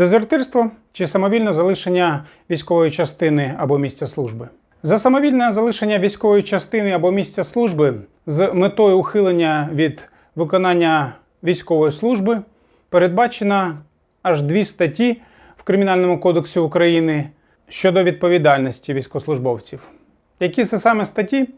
Дезертирство чи самовільне залишення військової частини або місця служби. За самовільне залишення військової частини або місця служби з метою ухилення від виконання військової служби передбачено аж дві статті в Кримінальному кодексі України щодо відповідальності військовослужбовців. Які це саме статті?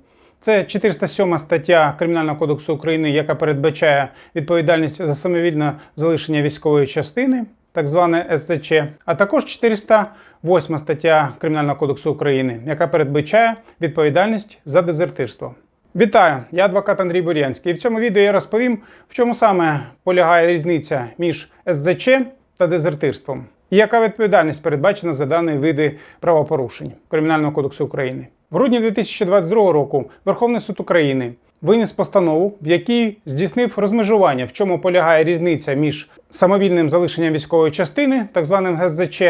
Це 407 стаття Кримінального кодексу України, яка передбачає відповідальність за самовільне залишення військової частини, так зване СЗЧ, а також 408 стаття Кримінального кодексу України, яка передбачає відповідальність за дезертирство. Вітаю! Я адвокат Андрій Бурянський. І в цьому відео я розповім, в чому саме полягає різниця між СЗЧ та дезертирством, і яка відповідальність передбачена за дані види правопорушень Кримінального кодексу України. В грудні 2022 року Верховний суд України виніс постанову, в якій здійснив розмежування, в чому полягає різниця між самовільним залишенням військової частини, так званим СЗЧ,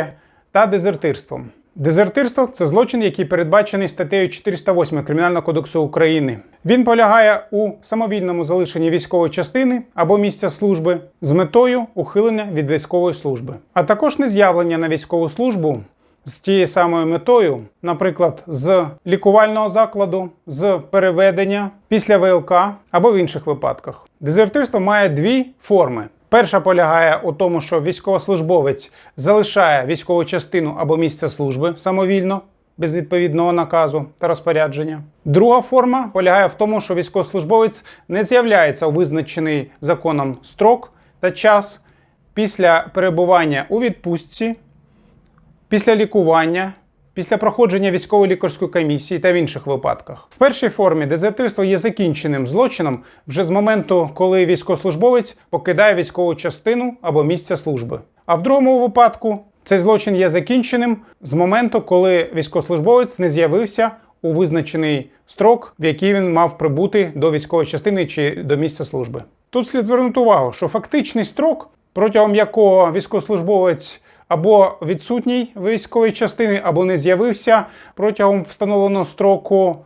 та дезертирством. Дезертирство це злочин, який передбачений статтею 408 Кримінального кодексу України. Він полягає у самовільному залишенні військової частини або місця служби з метою ухилення від військової служби, а також нез'явлення на військову службу з тією самою метою, наприклад, з лікувального закладу, з переведення після ВЛК або в інших випадках. Дезертирство має дві форми. Перша полягає у тому, що військовослужбовець залишає військову частину або місце служби самовільно, без відповідного наказу та розпорядження. Друга форма полягає в тому, що військовослужбовець не з'являється у визначений законом строк та час після перебування у відпустці, після лікування, після проходження військової лікарської комісії та в інших випадках. В першій формі дезертирство є закінченим злочином вже з моменту, коли військовослужбовець покидає військову частину або місце служби. А в другому випадку цей злочин є закінченим з моменту, коли військовослужбовець не з'явився у визначений строк, в який він мав прибути до військової частини чи до місця служби. Тут слід звернути увагу, що фактичний строк, протягом якого військовослужбовець або відсутній військової частині, або не з'явився протягом встановленого строку,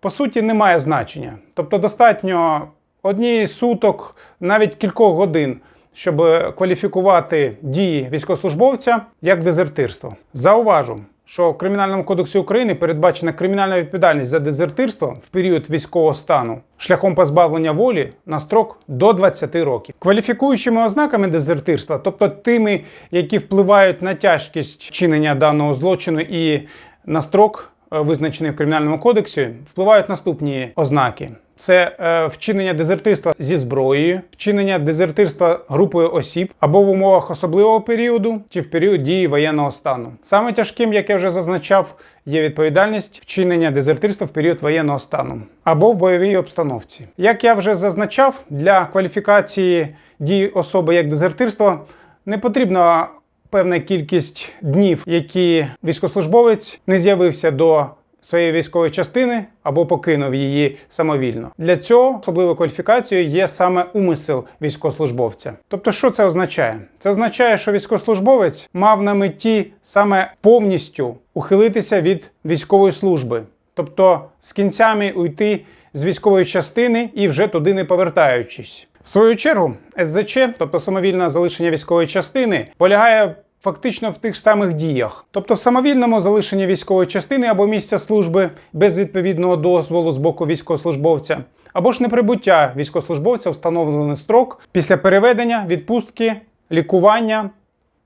по суті, не має значення. Тобто достатньо однієї суток, навіть кількох годин, щоб кваліфікувати дії військовослужбовця як дезертирство. Зауважу, що в Кримінальному кодексі України передбачена кримінальна відповідальність за дезертирство в період військового стану шляхом позбавлення волі на строк до 20 років. Кваліфікуючими ознаками дезертирства, тобто тими, які впливають на тяжкість вчинення даного злочину і на строк, визначений в Кримінальному кодексі, впливають наступні ознаки. Це е, вчинення дезертирства зі зброєю, вчинення дезертирства групою осіб або в умовах особливого періоду чи в період дії воєнного стану. Саме тяжким, як я вже зазначав, є відповідальність вчинення дезертирства в період воєнного стану або в бойовій обстановці. Як я вже зазначав, для кваліфікації дії особи як дезертирство не потрібно певна кількість днів, які військовослужбовець не з'явився до своєї військової частини або покинув її самовільно. Для цього особливою кваліфікацією є саме умисел військовослужбовця. Тобто, що це означає? Це означає, що військовослужбовець мав на меті саме повністю ухилитися від військової служби, тобто з кінцями уйти з військової частини і вже туди не повертаючись. В свою чергу, СЗЧ, тобто самовільне залишення військової частини, полягає фактично в тих самих діях, тобто в самовільному залишенні військової частини або місця служби без відповідного дозволу з боку військовослужбовця, або ж неприбуття військовослужбовця встановлений строк після переведення, відпустки, лікування.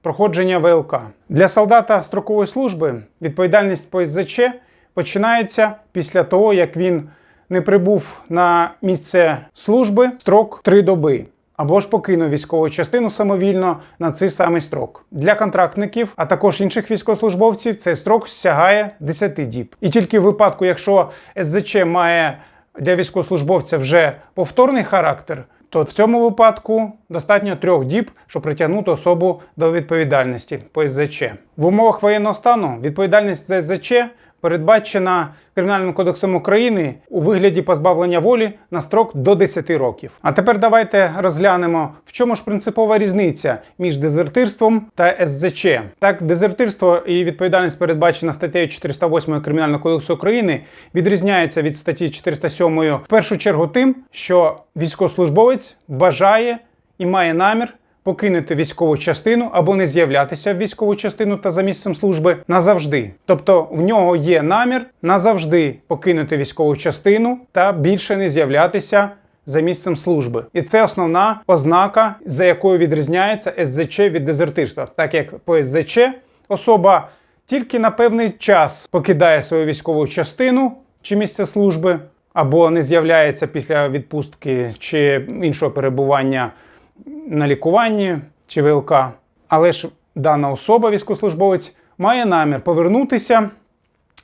Проходження ВЛК для солдата строкової служби відповідальність по СЗЧ починається після того, як він не прибув на місце служби строк 3 доби. Або ж покинув військову частину самовільно на цей самий строк. Для контрактників, а також інших військовослужбовців, цей строк сягає 10 діб. І тільки в випадку, якщо СЗЧ має для військовослужбовця вже повторний характер, то в цьому випадку достатньо трьох діб, щоб притягнути особу до відповідальності по СЗЧ. В умовах воєнного стану відповідальність за СЗЧ передбачена Кримінальним кодексом України у вигляді позбавлення волі на строк до 10 років. А тепер давайте розглянемо, в чому ж принципова різниця між дезертирством та СЗЧ. Так, дезертирство і відповідальність передбачена статтею 408 Кримінального кодексу України відрізняється від статті 407 в першу чергу тим, що військовослужбовець бажає і має намір покинути військову частину або не з'являтися в військову частину та за місцем служби назавжди. Тобто в нього є намір назавжди покинути військову частину та більше не з'являтися за місцем служби. І це основна ознака, за якою відрізняється СЗЧ від дезертирства, так як по СЗЧ особа тільки на певний час покидає свою військову частину чи місце служби, або не з'являється після відпустки чи іншого перебування на лікуванні чи ВЛК. Але ж дана особа, військовослужбовець, має намір повернутися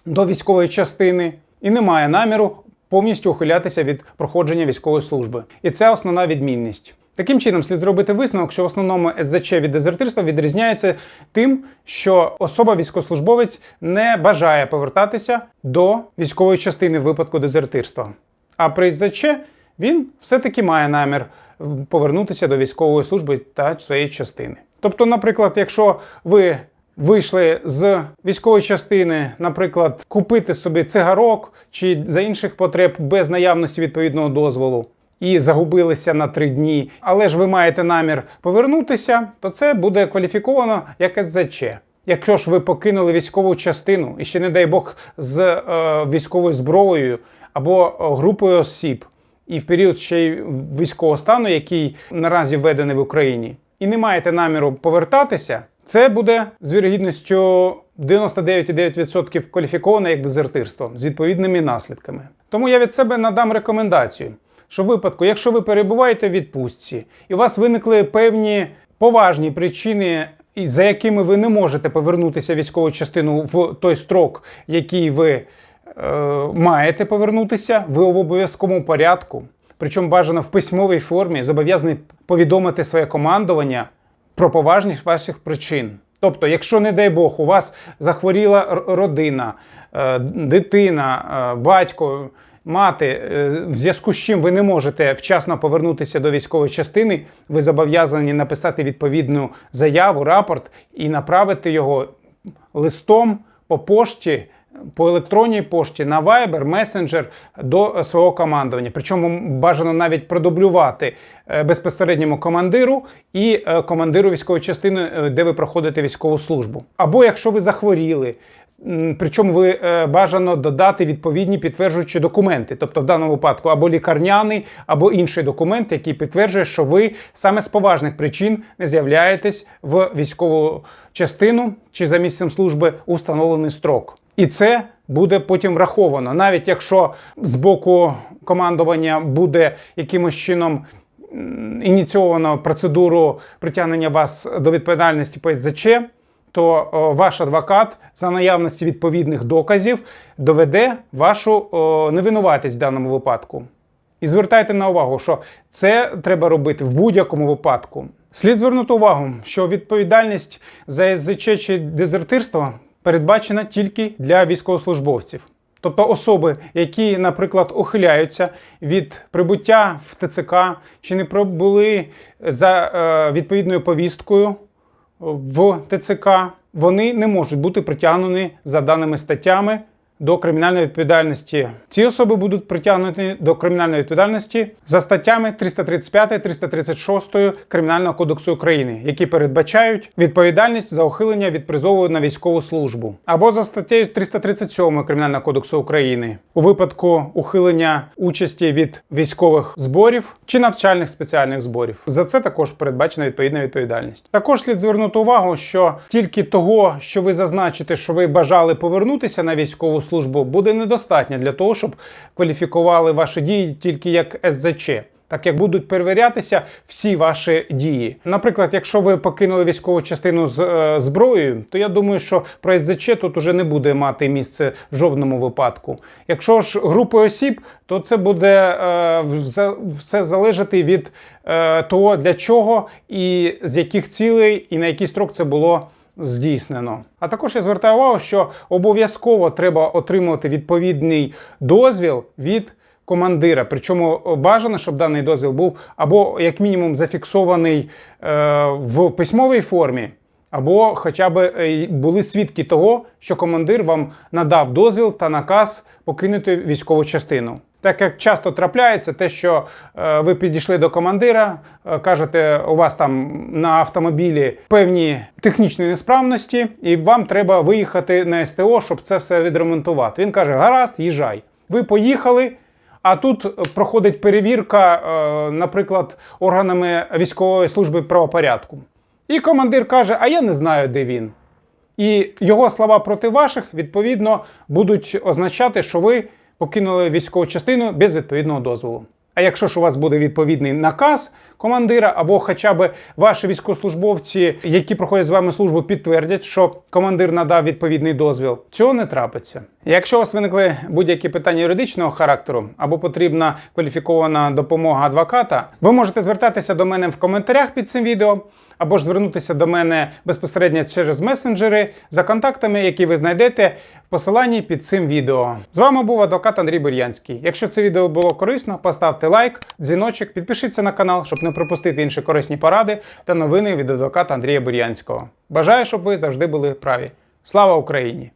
до військової частини і не має наміру повністю ухилятися від проходження військової служби. І це основна відмінність. Таким чином, слід зробити висновок, що в основному СЗЧ від дезертирства відрізняється тим, що особа військовослужбовець не бажає повертатися до військової частини в випадку дезертирства. А при СЗЧ він все-таки має намір повернутися до військової служби та своєї частини. Тобто, наприклад, якщо ви вийшли з військової частини, наприклад, купити собі цигарок чи за інших потреб без наявності відповідного дозволу. І загубилися на три дні, але ж ви маєте намір повернутися, то це буде кваліфіковано як СЗЧ. Якщо ж ви покинули військову частину і ще, не дай Бог, з е, військовою зброєю або групою осіб, і в період ще й військового стану, який наразі введений в Україні, і не маєте наміру повертатися, це буде з вірогідністю 99,9% кваліфіковане як дезертирство з відповідними наслідками. Тому я від себе надам рекомендацію, що в випадку, якщо ви перебуваєте в відпустці і у вас виникли певні поважні причини, і за якими ви не можете повернутися військову частину в той строк, який ви маєте повернутися, ви в обов'язковому порядку, причому бажано в письмовій формі, зобов'язані повідомити своє командування про поважність ваших причин. Тобто, якщо, не дай Бог, у вас захворіла родина, е, дитина, е, батько, мати, е, в зв'язку з чим ви не можете вчасно повернутися до військової частини, ви зобов'язані написати відповідну заяву, рапорт і направити його листом по пошті. По електронній пошті на Viber, Messenger до свого командування. Причому бажано навіть продублювати е, безпосередньому командиру і е, командиру військової частини, е, де ви проходите військову службу. Або якщо ви захворіли, причому ви бажано додати відповідні підтверджуючі документи, тобто в даному випадку або лікарняний, або інший документ, який підтверджує, що ви саме з поважних причин не з'являєтесь в військову частину чи за місцем служби у встановлений строк. І це буде потім враховано, навіть якщо з боку командування буде якимось чином ініційовано процедуру притягнення вас до відповідальності по СЗЧ, то ваш адвокат за наявності відповідних доказів доведе вашу невинуватість в даному випадку. І звертайте на увагу, що це треба робити в будь-якому випадку. Слід звернути увагу, що відповідальність за СЗЧ чи дезертирство передбачена тільки для військовослужбовців. Тобто особи, які, наприклад, ухиляються від прибуття в ТЦК чи не пробули за е, відповідною повісткою в ТЦК, вони не можуть бути притягнені за даними статтями до кримінальної відповідальності. Ці особи будуть притягнуті до кримінальної відповідальності за статтями 335 336 Кримінального кодексу України, які передбачають відповідальність за ухилення від призову на військову службу, або за статтею 337 Кримінального кодексу України у випадку ухилення участі від військових зборів чи навчальних спеціальних зборів. За це також передбачена відповідна відповідальність. Також слід звернути увагу, що тільки того, що ви зазначите, що ви бажали повернутися на військову службу, буде недостатньо для того, щоб кваліфікували ваші дії тільки як СЗЧ. Так як будуть перевірятися всі ваші дії. Наприклад, якщо ви покинули військову частину з е, зброєю, то я думаю, що про СЗЧ тут уже не буде мати місце в жодному випадку. Якщо ж групи осіб, то це буде е, все залежати від е, того, для чого і з яких цілей, і на який строк це було здійснено. А також я звертаю увагу, що обов'язково треба отримувати відповідний дозвіл від командира. Причому бажано, щоб даний дозвіл був або як мінімум зафіксований е, в письмовій формі. Або хоча б е, були свідки того, що командир вам надав дозвіл та наказ покинути військову частину. Так як часто трапляється, те, що е, ви підійшли до командира, е, кажете, у вас там на автомобілі певні технічні несправності, і вам треба виїхати на СТО, щоб це все відремонтувати. Він каже: гаразд, їжджай. Ви поїхали. А тут проходить перевірка, е, наприклад, органами військової служби правопорядку. І командир каже: А я не знаю, де він. І його слова проти ваших, відповідно, будуть означати, що ви покинули військову частину без відповідного дозволу. А якщо ж у вас буде відповідний наказ командира, або хоча б ваші військовослужбовці, які проходять з вами службу, підтвердять, що командир надав відповідний дозвіл, цього не трапиться. Якщо у вас виникли будь-які питання юридичного характеру або потрібна кваліфікована допомога адвоката, ви можете звертатися до мене в коментарях під цим відео, або ж звернутися до мене безпосередньо через месенджери за контактами, які ви знайдете в посиланні під цим відео. З вами був адвокат Андрій Бур'янський. Якщо це відео було корисно, поставте лайк, дзвіночок, підпишіться на канал, щоб не пропустити інші корисні поради та новини від адвоката Андрія Бур'янського. Бажаю, щоб ви завжди були праві. Слава Україні!